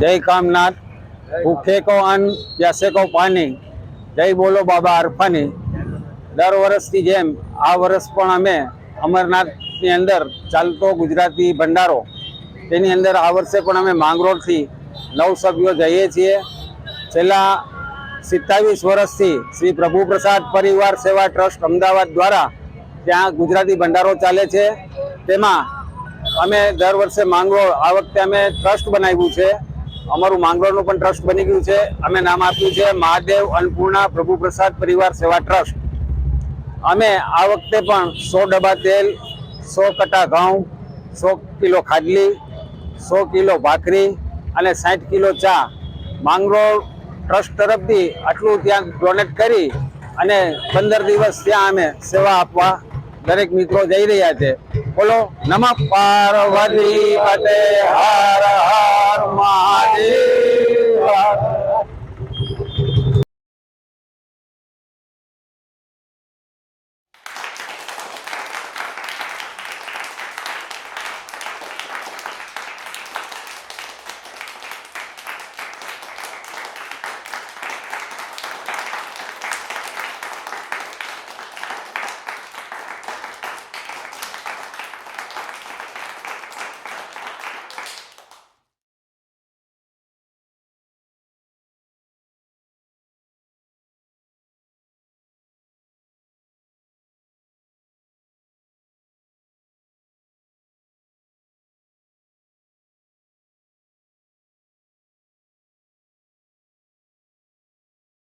જય કામનાથ. ભૂખે કો અન્ન યા શેકો પાણી. જય બોલો બાબા અરફાની દર વર્ષની જેમ આ વર્ષ પણ અમે અમરનાથની અંદર ચાલતો ગુજરાતી ભંડારો. તેની અંદર આ વર્ષે પણ અમે માંગરોળથી નવ સભ્યો જઈએ છીએ. છેલ્લા સિત્તાવીસ વર્ષથી શ્રી પ્રભુ પ્રસાદ પરિવાર સેવા ટ્રસ્ટ અમદાવાદ દ્વારા ત્યાં ગુજરાતી ભંડારો ચાલે છે. તેમાં અમે દર વર્ષે માંગરોળ, આ વખતે અમે ટ્રસ્ટ બનાવ્યું છે. અમારું માંગરોળનું પણ ટ્રસ્ટ બની ગયું છે. અમે નામ આપ્યું છે મહાદેવ અન્નપૂર્ણા પ્રભુ પ્રસાદ પરિવાર સેવા ટ્રસ્ટ. અમે આ વખતે પણ સો ડબ્બા તેલ, સો કટા ઘઉં, સો કિલો ખાડલી, સો કિલો ભાખરી અને સાઠ કિલો ચા. માંગરોળ ટ્રસ્ટ તરફથી આટલું ત્યાં ડોનેટ કરી અને પંદર દિવસ ત્યાં અમે સેવા આપવા દરેક મિત્રો જઈ રહ્યા છે. બોલો, નમઃ પાર્વતી હર